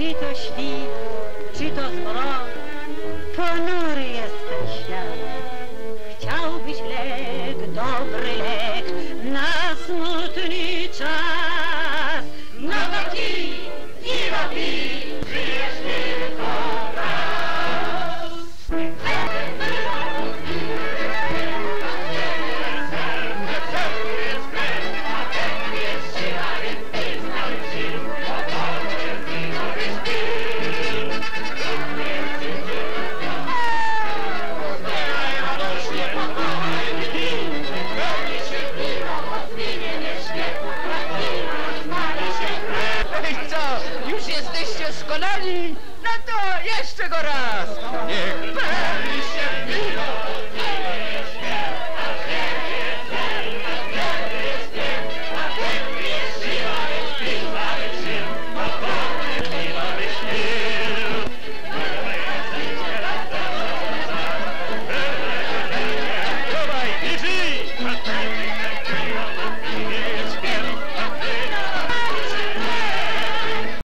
Czy to świt, czy to zmrok, ponury jest ten świat. Chciałbyś lek, dobry lek, skonali? No to jeszcze go raz! Peli